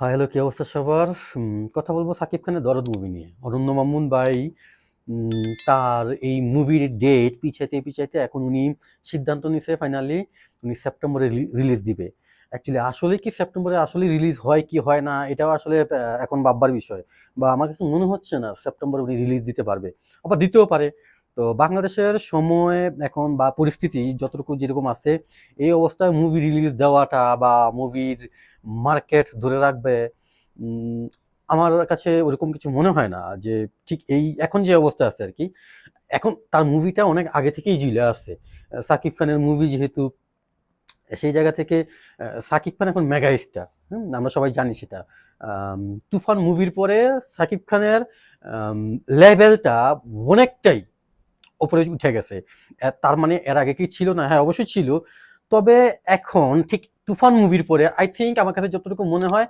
High, hello, কি অবস্থা সবার? কথা বলব সাকিব খানের দরদ মুভি নিয়ে। অরণ্য মামুন ভাই তার এই মুভির ডেট পিছাইতে পিছাইতে এখন উনি সিদ্ধান্ত নিছে ফাইনালি উনি সেপ্টেম্বরে রিলিজ দিবে। অ্যাকচুয়ালি আসলে কি সেপ্টেম্বরে আসলে রিলিজ হয় কি হয় না, এটাও আসলে এখন ভাববার বিষয়। বা আমার কাছে মনে হচ্ছে না সেপ্টেম্বরে উনি রিলিজ দিতে পারবে। আবার দিতেও পারে। তো বাংলাদেশের সময় এখন বা পরিস্থিতি যতটুকু যেরকম আছে, এই অবস্থায় মুভি রিলিজ দেওয়াটা বা মুভির মার্কেট ধরে রাখবে আমার কাছে ওরকম কিছু মনে হয় না যে ঠিক এই এখন যে অবস্থা আছে আর কি এখন তার মুভিটা অনেক আগে থেকেই ঝুলে আছে। সাকিব খানের মুভি যেহেতু, সেই জায়গা থেকে সাকিব খান এখন মেগা স্টার আমরা সবাই জানি সেটা। তুফান মুভির পরে সাকিব খানের লেভেলটা অনেকটাই ওপরে উঠে গেছে। তার মানে এর আগে কি ছিল না? হ্যাঁ অবশ্যই ছিল। তবে এখন ঠিক তুফান মুভির পরে আই থিঙ্ক আমার কাছে যতটুকু মনে হয়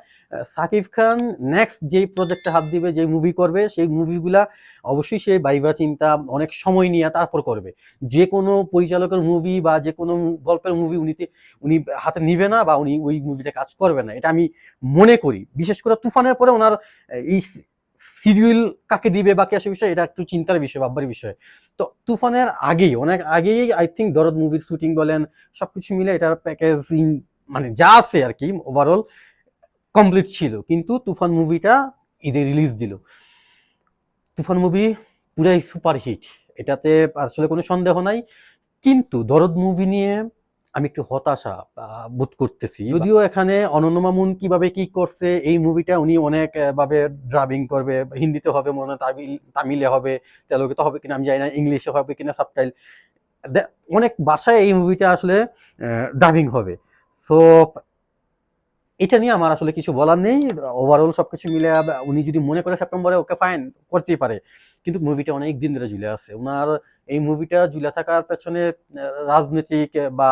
সাকিব খান নেক্সট যেই প্রজেক্টে হাত দিবে যে মুভি করবে, সেই মুভিগুলা অবশ্যই সে বাইবা চিন্তা অনেক সময় নিয়ে তারপর করবে। যে কোনো পরিচালকের মুভি বা যে কোনো গল্পের মুভি উনিতে উনি হাতে নিবে না বা উনি ওই মুভিতে কাজ করবে না। এটা আমি মনে করি। বিশেষ করে তুফানের পরে ওনার এই সিরিয়াল কাকে দিবে বা কে বিষয়, এটা একটু চিন্তার বিষয়, ভাববার বিষয়। তো তুফানের আগেই, অনেক আগেই আই থিঙ্ক দরদ মুভির শুটিং বলেন, সবকিছু মিলে এটার প্যাকেজিং মানে যা আছে আর কি ওভারঅল কমপ্লিট ছিল। কিন্তু তুফান মুভিটা ঈদে রিলিজ দিল। তুফান মুভি পুরাই সুপার হিট এটাতে আসলে কোনো সন্দেহ নাই। কিন্তু দরদ মুভি নিয়ে আমি একটু হতাশা বোধ করতেছি। যদিও এখানে অনন্য মামুন কীভাবে কি করছে এই মুভিটা উনি অনেক আহ, ভাবে ড্রাবিং করবে হিন্দিতে হবে মনে হয় তামিল তামিলে হবে তেলুগুতে হবে কিনা আমি জানি না ইংলিশে হবে কিনা সাবটাইল অনেক ভাষায় এই মুভিটা আসলে ডাবিং হবে। সো এটা নিয়ে আমার আসলে কিছু বলার নেই। ওভারঅল সবকিছু মিলে উনি যদি মনে করে সেপ্টেম্বরে ওকে ফাইন করতেই পারে কিন্তু মুভিটা অনেক দিন ধরে ঝুলে আছে। ওনার এই মুভিটা ঝুলে থাকার পেছনে রাজনৈতিক বা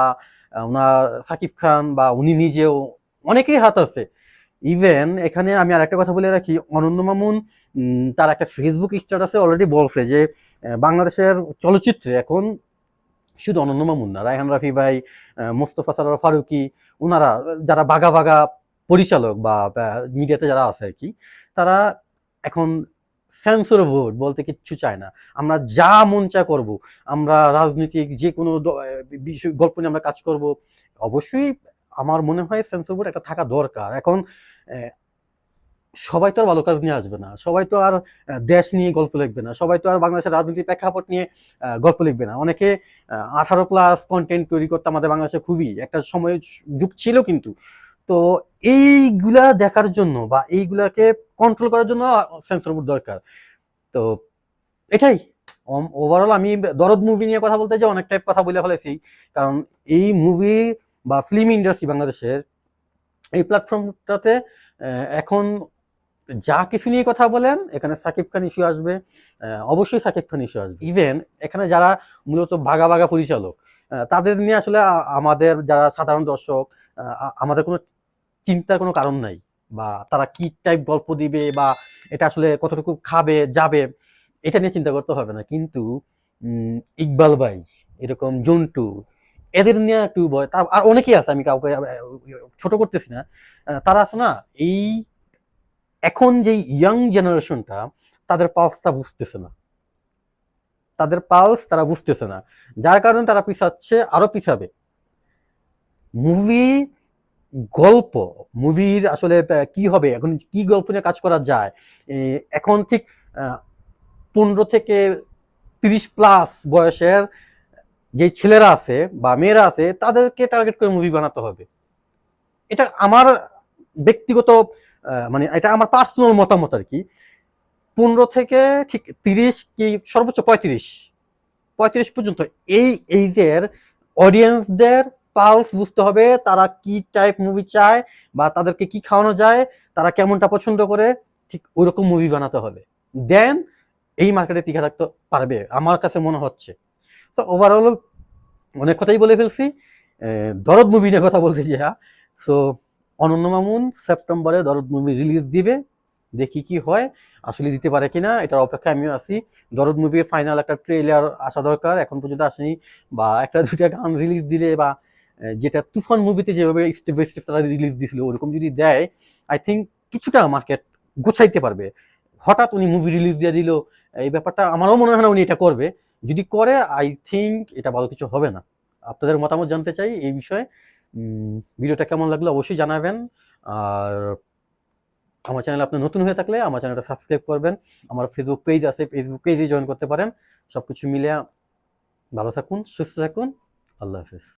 ওনার সাকিব খান বা উনি নিজেও অনেকেই হাত আছে। ইভেন এখানে আমি আর একটা কথা বলে রাখি, অনন্য মামুন তার একটা ফেসবুক স্ট্যাটাসে অলরেডি বলছে যে বাংলাদেশের চলচ্চিত্রে এখন শুধু অনন্য মামুন না, রায়হান রাফি ভাই মোস্তফা সারার ফারুকি ওনারা যারা বাঘা বাঘা পরিচালক বা মিডিয়াতে যারা আছে আর কি, তারা এখন সেন্সর বোর্ড বলতে কিচ্ছু চায় না। আমরা যা মন চা করব। আমরা রাজনৈতিক যে কোনো বিষয় গল্প নিয়ে আমরা কাজ করব। অবশ্যই আমার মনে হয় সেন্সর বোর্ড একটা থাকা দরকার। এখন সবাই তো আর ভালো কাজ নিয়ে আসবে না। সবাই তো আর দেশ নিয়ে গল্প লিখবে না। সবাই তো আর বাংলাদেশের রাজনীতি প্রেক্ষাপট নিয়ে গল্প লিখবে না। অনেকে আঠারো প্লাস কন্টেন্ট তৈরি করতে আমাদের বাংলাদেশে খুবই একটা সময় যুগ ছিল কিন্তু তো এইগুলা দেখার জন্য বা এইগুলাকে কন্ট্রোল করার জন্য সেন্সর বোর্ড দরকার। তো এটাই। ওভারঅল আমি দরদ মুভি নিয়ে কথা বলতে যে অনেক টাইপ কথা বলে ফেলেছি। কারণ এই মুভি বা ফিল্ম ইন্ডাস্ট্রি বাংলাদেশের এই প্ল্যাটফর্মটাতে এখন যা কিছু নিয়ে কথা বলেন, এখানে সাকিব খান ইস্যু আসবে অবশ্যই সাকিব খান ইস্যু আসবে। ইভেন এখানে যারা মূলত ভাগা ভাগা পরিচালক তাদের নিয়ে আসলে আমাদের যারা সাধারণ দর্শক আমাদের কোনো চিন্তার কোনো কারণ নাই বা তারা কি টাইপ গল্প দিবে বা এটা আসলে কতটুকু খাবে, যাবে, এটা নিয়ে চিন্তা করতে হবে না। কিন্তু ইকবাল ভাই, এরকম জন্টু, এদের নিয়ে একটু ভয়, তার, আর অনেকেই আছে, আমি কাউকে ছোট করতেছি না তারা আছে না, এই এখন যে ইয়াং জেনারেশনটা তাদের পালসটা বুঝতেছে না। তাদের পালস তারা বুঝতেছে না। যার কারণে তারা পিছাচ্ছে, আরও পিছাবে। মুভি গল্প, মুভির আসলে কি হবে, এখন কি গল্প নিয়ে কাজ করা যায় এখন ঠিক পনেরো থেকে তিরিশ প্লাস বয়সের যে ছেলেরা আছে বা মেয়েরা আছে, তাদেরকে টার্গেট করে মুভি বানাতে হবে। এটা আমার ব্যক্তিগত মানে এটা আমার পার্সোনাল মতামত আর কি। পনেরো থেকে ঠিক তিরিশ কি সর্বোচ্চ পঁয়ত্রিশ পঁয়ত্রিশ পর্যন্ত এই এইজের অডিয়েন্সদের পালস বুঝতে হবে তারা কি টাইপ মুভি চায় বা তাদেরকে কি খাওয়ানো যায়, তারা কেমনটা পছন্দ করে, ঠিক ওইরকম মুভি বানাতে হবে। দেন এই মার্কেটে টিকে থাকতে পারবে, আমার কাছে মনে হচ্ছে। তো ওভারঅল অনেক কথাই বলে ফেলছি। দরদ মুভি নিয়ে কথা বলতে যে হ্যাঁ। সো অনন্য মামুন সেপ্টেম্বরে দরদ মুভি রিলিজ দিবে, দেখি কি হয়, আসলে দিতে পারে কিনা, এটার অপেক্ষায় আমিও আছি। দরদ মুভির ফাইনাল একটা ট্রেলার আসা দরকার, এখন পর্যন্ত আসেনি, বা একটা দুইটা গান রিলিজ দিলে বা যেটা তুফান মুভিতে যেভাবে স্টেপ বাই স্টেপ তারা রিলিজ দিছিল, ওরকম যদি দেয় আই থিঙ্ক কিছুটা মার্কেট গোছাইতে পারবে। হঠাৎ উনি মুভি রিলিজ দিয়ে দিল, এই ব্যাপারটা আমারও মনে হয় না উনি এটা করবে। যদি করে আই থিঙ্ক এটা ভালো কিছু হবে না। আপনাদের মতামত জানতে চাই এই বিষয়ে। ভিডিওটা কেমন লাগল অবশ্যই জানাবেন। আর আমার চ্যানেল আপনি নতুন হয়ে থাকলে আমার চ্যানেলটা সাবস্ক্রাইব করবেন। আমার ফেসবুক পেজ আছে ফেসবুক পেজে জয়েন করতে পারেন। সব কিছু মিলে ভালো থাকুন, সুস্থ থাকুন। আল্লাহ হাফিজ।